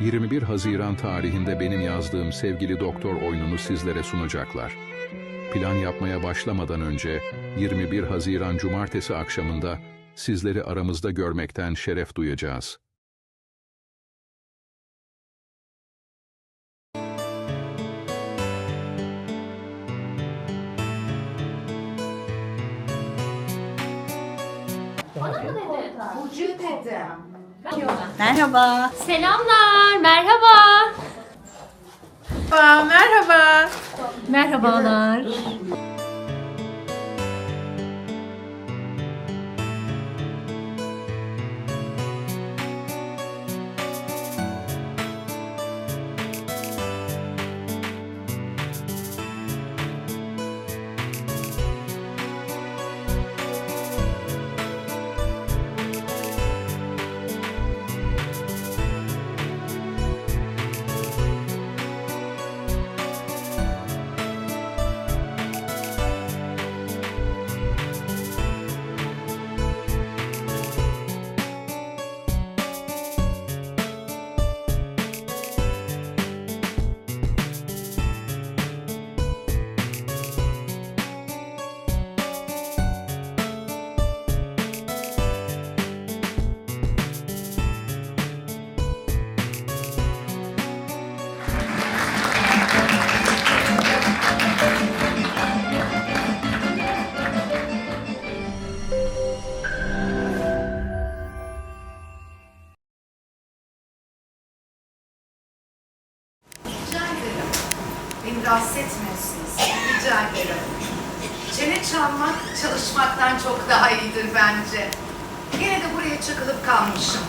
21 Haziran tarihinde benim yazdığım sevgili doktor oyununu sizlere sunacaklar. Plan yapmaya başlamadan önce 21 Haziran Cumartesi akşamında sizleri aramızda görmekten şeref duyacağız. Burcu dedim. Merhaba. Selamlar, merhaba. Aa, merhaba. Merhabalar. Buraya çakılıp kalmışım.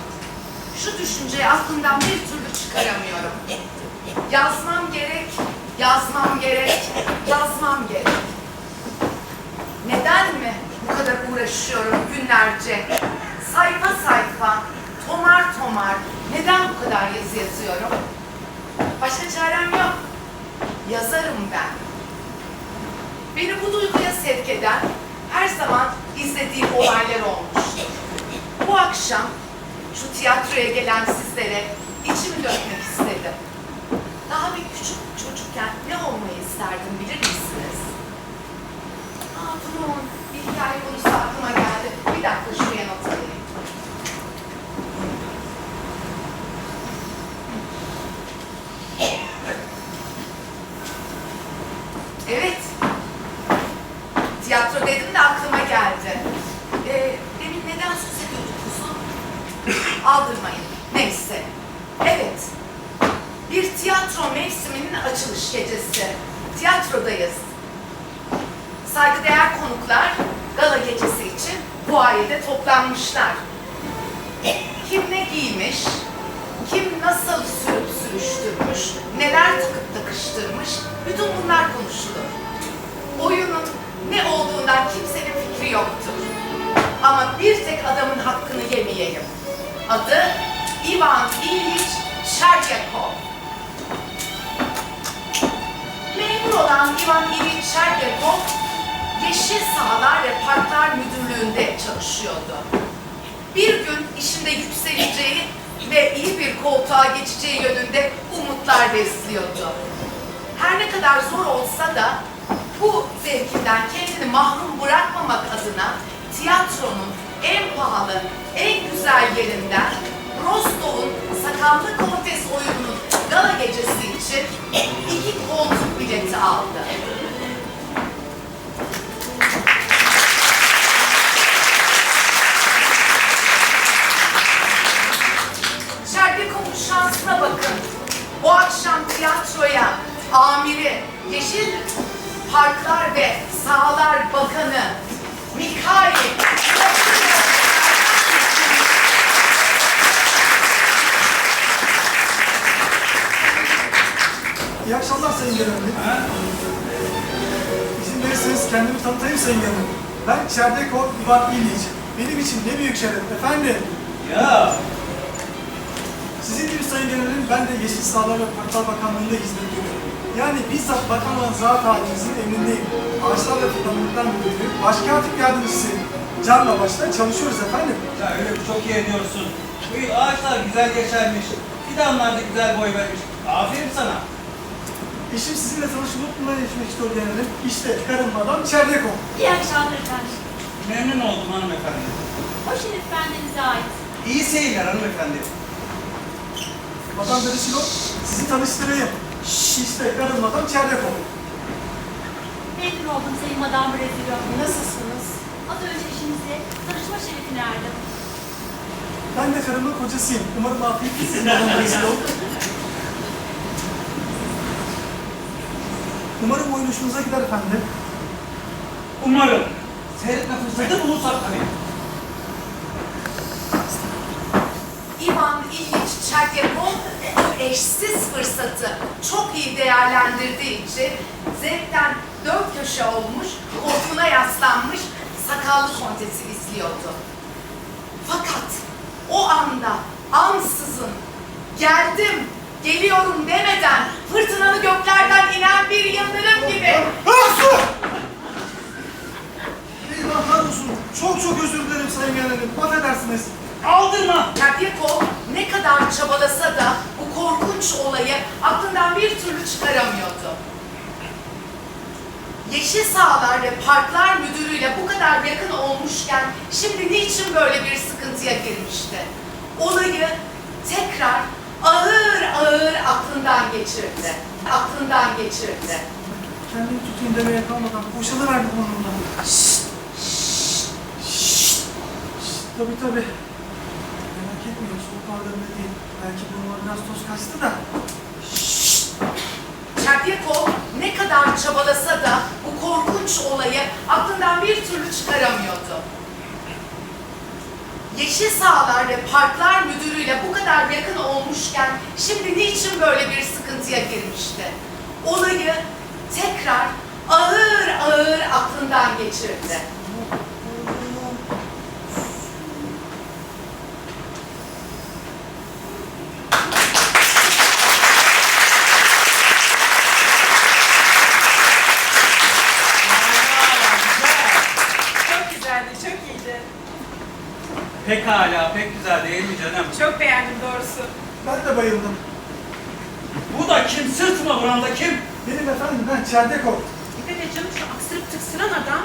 Şu düşünceyi aklımdan bir türlü çıkaramıyorum. Yazmam gerek, yazmam gerek, yazmam gerek. Neden mi bu kadar uğraşıyorum günlerce? Sayfa sayfa, tomar tomar, neden bu kadar yazı yazıyorum? Başka çarem yok. Yazarım ben. Beni bu duyguya sevk eden her zaman izlediğim olaylar olmuştur. Akşam şu tiyatroya gelen sizlere içimi dökmek istedim. Daha bir küçük çocukken ne olmayı isterdim bilir misiniz? Aa durun, bir hikaye konusu aklıma geldi. Bir dakika şuraya not alayım. Evet. Tiyatro dedim de aklıma geldi. Aldırmayın. Neyse. Evet. Bir tiyatro mevsiminin açılış gecesi. Tiyatrodayız. Saygıdeğer konuklar gala gecesi için bu ailede toplanmışlar. Kim ne giymiş, kim nasıl sürüp sürüştürmüş, neler takıp takıştırmış, bütün bunlar konuşulur. Oyunun ne olduğundan kimsenin fikri yoktur. Ama bir tek adamın hakkını yemeyeyim. Adı Ivan İliç Şeryakov. Memur olan Ivan İliç Şeryakov, Yeşil Sahalar ve Parklar Müdürlüğü'nde çalışıyordu. Bir gün işinde yükseleceği ve iyi bir koltuğa geçeceği yönünde umutlar besliyordu. Her ne kadar zor olsa da bu zevkinden kendini mahrum bırakmamak adına tiyatronun en pahalı, en güzel yerinden Rostov'un Sakallı Kontes oyununun gala gecesi için iki koltuk bileti aldı. Şerbekov'un şansına bakın. Bu akşam tiyatroya amiri, Yeşil Parklar ve Sahalar Bakanı Kendimi tanıtayım Sayın Genel Ben Çerdekov İvan İliç. Benim için ne büyük şeref efendim. Ya Sizin gibi Sayın Genel'in ben de Yeşil Sağlar ve Parklar Bakanlığı'nda hizmet görüyorum. Yani bizzat bakanlığın zat halinizin emrindeyim. Ağaçlar ve Fidanlıklar Müdürlüğü, Başkatip Yardımcısı Canla başla çalışıyoruz efendim. Ya öyle çok iyi ediyorsun. Bu yıl ağaçlar güzel geçermiş. Fidanlar da güzel boy vermiş. Aferin sana. Eşim sizinle tanışıp mutluluğa geçmek istiyor general. İşte karım adam Çerdeko. İyi akşamlar efendim. Memnun oldum hanımefendi. O şerif bendenize ait. İyi seyirler hanımefendi. Madame de Şilo, sizi tanıştırayım. İşte karım adam Çerdeko. Memnun oldum Sayın Madame Brezilya. Nasılsınız? Az önce eşinizle tanışma şerefine erdim. Ben de karımın kocasıyım. Umarım afiyet olsun Madame de Şilo. Umarım oyun hoşunuza gider efendim. Umarım seyretme fırsatı bulursak tabii. Ivan İlyich Çerkepov bu eşsiz fırsatı çok iyi değerlendirdiği için zevkten dört köşe olmuş, koltuğuna yaslanmış sakallı kontesi izliyordu. Fakat o anda ansızın geldim, geliyorum demeden fırtınalı göklerden inen bir yıldırım gibi Ah su! Eyvahlar olsun. Çok çok özür dilerim Sayın Generalim. Affedersiniz. Aldırma! Terpiyekov ne kadar çabalasa da bu korkunç olayı aklından bir türlü çıkaramıyordu. Yeşil Sahalar ve Parklar Müdürü'yle bu kadar yakın olmuşken şimdi niçin böyle bir sıkıntıya girmişti? Olayı tekrar ağır ağır aklından geçirdi. Aklından geçirdi. Kendimi tutayım demeye kalmadan boşalıverdi burnumdan. Şşt! Şşt! Tabii tabii. Merak etmeyin soğuk ağlarında değil. Belki burnuma biraz toz kaçtı da. Çerpiyekov ne kadar çabalasa da bu korkunç olayı aklından bir türlü çıkaramıyordu. Yeşil Sahalar ve Parklar Müdürü'yle bu kadar yakın olmuşken şimdi niçin böyle bir sıkıntıya girmişti? Olayı tekrar ağır ağır aklından geçirdi. Çok güzeldi, çok iyiydi. Pekala, pek güzel değil mi canım? Çok beğendim doğrusu. Ben de bayıldım. Bu da kim? Sırtıma vuran da kim? Benim efendim ben Çerdekov. Dikkat et canım şu aksırıp tıksıran adam.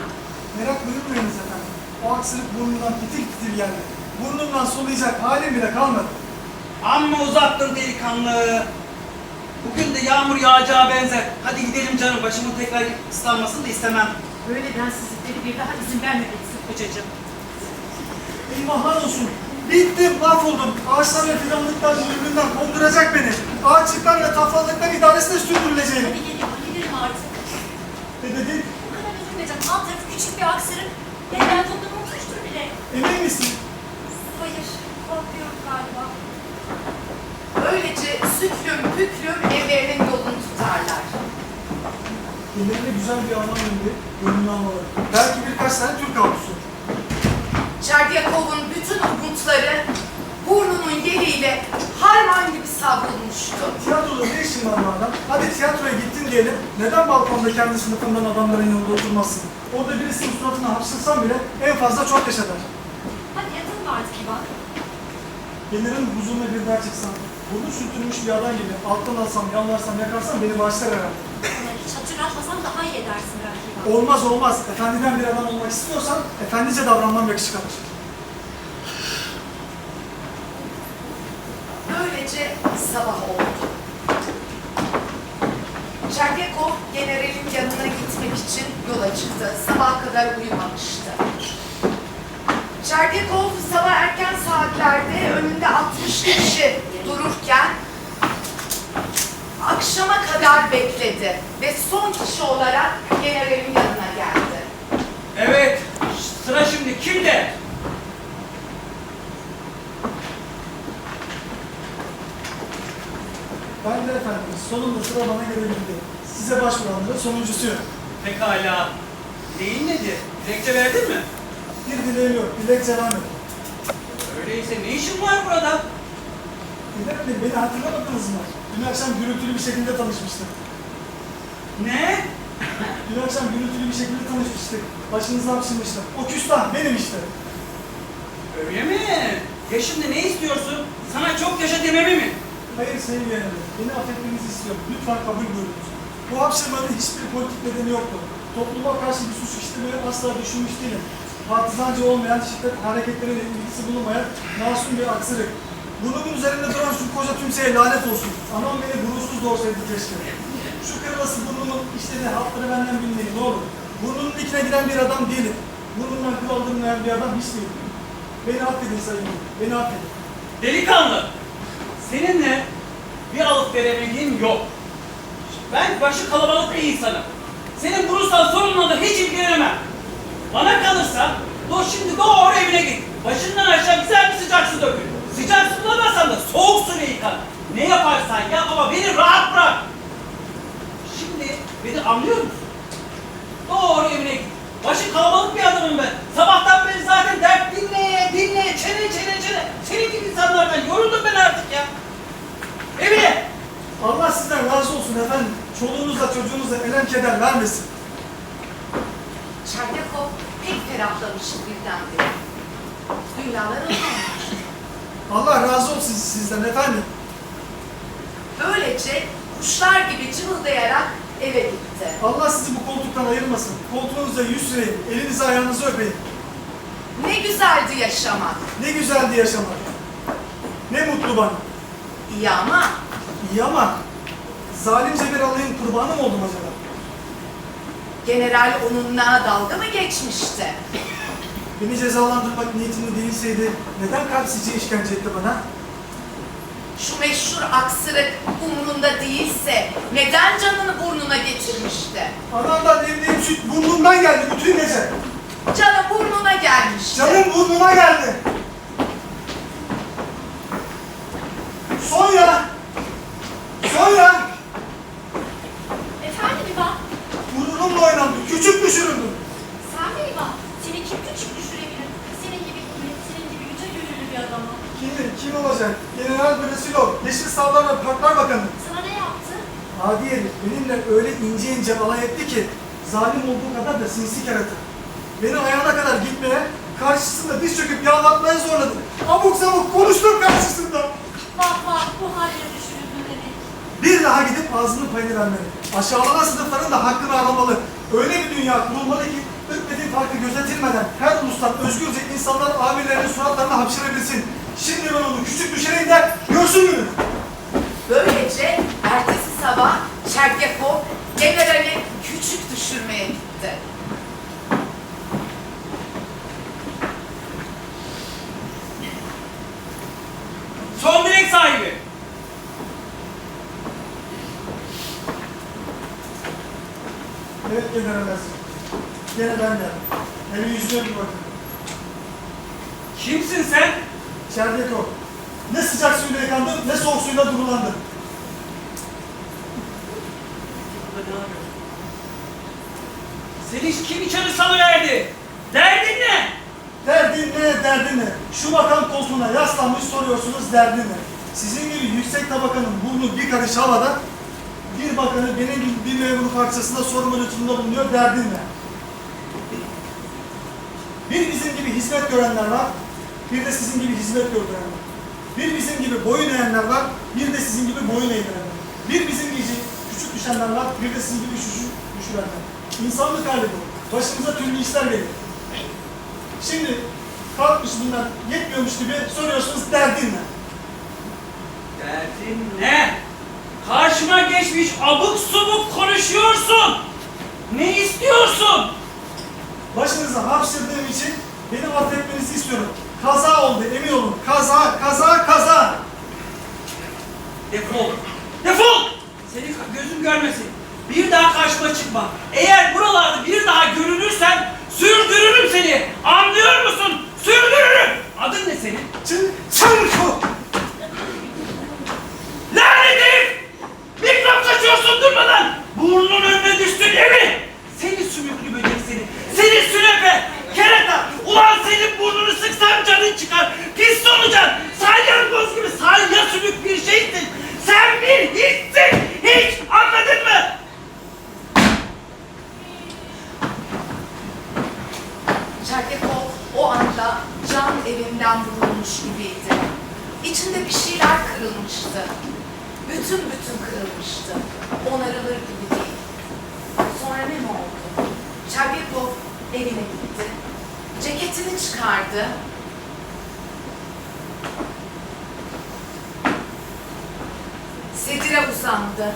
Merak buyurmayınız efendim. O aksırık burnumdan fitil fitil geldi. Burnumdan soluyacak halim bile kalmadı. Amma uzattın delikanlı. Bugün de yağmur yağacağı benzer. Hadi gidelim canım, başımın tekrar ıslanmasını da istemem. Böyle densizlikleri bir daha izin vermemelisin kocacığım. Eyvahlar olsun. Bittim, mahvoldum. Ağaçlar ve fidanlıklar birbirinden konduracak beni. Ağaçlıklar ve tafallıklar idaresine sürdürüleceğim. Hadi gelin, gidelim artık. Ne dedin? Bu kadar üzülmeyeceğim. Alt tarafı küçük bir aksırık. Benden toplam unutmuştur bile. Emin misin? Hayır, korkuyorum galiba. Böylece süklüm püklüm evlerinin yolunu tutarlar. Ellerinde güzel bir Alman indi. Gönlünü almaları. Belki birkaç tane Türk avlusu. Çerdyakov'un bütün umutları burnunun yeriyle harman gibi savrulmuştu. Tiyatroda ne işin var bu adam? Hadi tiyatroya gittin diyelim. Neden balkonda kendi sınıfından adamların yanında oturmazsın? Orada birisinin suratına hapşırsan bile en fazla çok yaş eder. Hadi yatalım artık İvan. Generalin huzuruna bir daha çıksan, burnu sürtülmüş bir adam gibi alttan alsam, yanlarsam, yakarsam beni bağışlar herhalde. Hatırlatmasam daha iyi edersin belki. Olmaz olmaz. Efendiden bir adam olmak istiyorsan efendice davranmam yakışık alır. Böylece sabah oldu. Çerkekov generalin yanına gitmek için yola çıktı. Sabah kadar uyumamıştı. Çerkekov sabah erken saatlerde önünde 60 kişi dururken akşama kadar bekledi ve son kişi olarak generalin yanına geldi. Evet, sıra şimdi kimde? Ben de efendim sonunda sıra bana gelebildi. Size başvuranların sonuncusuyum. Pekala. Neyin nedir? Dilekçe verdin mi? Bir dileğim yok, dilekçe vermedim. Öyleyse ne işin var burada? General Bey, beni hatırlamadınız mı? Dün akşam gürültülü bir şekilde tanışmıştık. Ne? Dün akşam gürültülü bir şekilde tanışmıştık. Başınıza hapşırmıştım. O küstah benim işte. Öyle mi? Ya şimdi ne istiyorsun? Sana çok yaşa dememi mi? Hayır Sayın Genel, beni affetmenizi istiyorum. Lütfen kabul buyurunuz. Bu hapşırmanın hiçbir politik nedeni yoktu. Topluma karşı bir suç işlemeyi asla düşünmüş değilim. Partizanca olmayan, şiddet hareketleriyle ilgisi bulunmayan masum bir aksırık. Burnumun üzerinde duran şu koca tümseye lanet olsun. Anam beni burunsuz doğsaydı keşke. Şu kırılası burnumun işlediği hatları benden bilmeyin ne olur. Burnunun dikine giren bir adam değilim. Burnumdan kıl aldırmayan bir adam hiç değilim. Beni affedin Sayın beni affedin. Delikanlı, seninle bir alıp veremediğim yok. Ben başı kalabalık bir insanım. Senin burursal sorunla da hiç ilgilenemem. Bana kalırsa, do şimdi doğru evine git. Başından aşağı güzel bir sıcak su dökül. Sıcak su bulamazsan da soğuk suyla yıka. Ne yaparsan yap ama beni rahat bırak. Şimdi beni anlıyor musun? Doğru evine git. Başı kalabalık bir adamım ben. Sabahtan beri zaten dert dinle, dinle, çene çene çene. Senin gibi insanlardan yoruldum ben artık ya. Evine. Allah sizden razı olsun efendim. Çoluğunuzla çocuğunuza elem keder vermesin. Çerkekov pek ferahlamış birdenbire. Ilmanmış. Allah razı olsun sizden efendim. Böylece kuşlar gibi cıvıldayarak eve gitti. Allah sizi bu koltuktan ayırmasın. Koltuğunuzda yüz süreyim, elinizi ayağınızı öpeyim. Ne güzeldi yaşamak. Ne güzeldi yaşamak. Ne mutlu bana. İyi ama İyi ama zalimce bir alayın kurbanı mı oldum acaba? general onunla dalga mı geçmişti? Beni cezalandırmak niyetimde değilseydi neden kalpsizce işkence etti bana? Şu meşhur aksırık umrunda değilse neden canını burnuna getirmişti? Anamdan evliyim süt burnumdan geldi bütün gece. Canı burnuna gelmişti. Canım burnuma geldi. Sonya! Sonya! Efendim İva? Gururumla oynandı. Küçük düşürüldüm. Sen mi İva? Seni kim küçük düşürebilir? Senin gibi senin gibi yüce gönüllü bir adamı. Kim, olacak? General Bresilov, Yeşil Savlar ve Parklar Bakanı. Sana ne yaptı? Adi herif benimle öyle ince ince alay etti ki zalim olduğu kadar da sinsi kerata. Beni ayağına kadar gitmeye, karşısında diz çöküp yalvartmaya zorladı. Abuk sabuk konuştum karşısında. Vah vah bu hallere düşürüldün demek. Bir daha gidip ağzının payını vermeli. Aşağılanan sınıfların da hakkını aramalı. Öyle bir dünya kurulmalı ki ırk farkı gözetilmeden her ulustan özgürce insanlar amirlerinin suratlarına hapşırabilsin. Şimdi ben onu küçük düşüreyim de görsün günü. Böylece ertesi sabah Çerkekov generali küçük düşürmeye gitti. Son direk sahibi. Evet General Aziz. Gene ben geldim. Hele yüzüne bir bakın. Kimsin sen? Çerdeko. Ne sıcak suyla yıkandım, ne soğuk suyla durulandım. Seni kim içeri salıverdi? Derdin ne? Derdin ne, derdin ne? Şu bakan koltuğuna yaslanmış soruyorsunuz derdin ne? Sizin gibi yüksek tabakanın burnu bir karış havada, bir bakanı benim gibi bir memur parçasında sorma lütfunda bulunuyor, derdin ne? Bir bizim gibi hizmet görenler var, bir de sizin gibi hizmet var. Bir bizim gibi boyun eğenler var, bir de sizin gibi boyun eğdirenler. Bir bizim gibi küçük düşenler var, bir de sizin gibi şuşu düşürenler. İnsanlık hali bu. Başımıza türlü işler gelir. Şimdi kalkmış bunlar yetmiyormuş gibi soruyorsunuz derdin ne? Derdin ne? Karşıma geçmiş abuk subuk konuşuyorsun. Ne istiyorsun? Başınıza hapşırdığım için beni affetmenizi istiyorum. Oldu emin olun. Kaza, kaza. Defol. Defol! Seni gözüm görmesin. Bir daha karşıma çıkma. Eğer buralarda bir daha görünürsen sürdürürüm seni. Anlıyor musun? Sürdürürüm. Adın ne senin? Çın, çınko. Lanet herif! Mikrop saçıyorsun durmadan! Burnunun önüne düştün evi! Seni sümüklü böcek seni! Seni sünepe! Kerata! Ulan senin burnunu sıksam canın çıkar! Pis solucan! Salyangoz gibi salya sümük bir şeysin! Sen bir hissin! Hiç anladın mı? Çerkekov o anda can evinden vurulmuş gibiydi. Bütün bütün kırılmıştı. Onarılır gibi değil. Sonra ne mi oldu? Çabyakov evine gitti. Ceketini çıkardı. Sedire uzandı.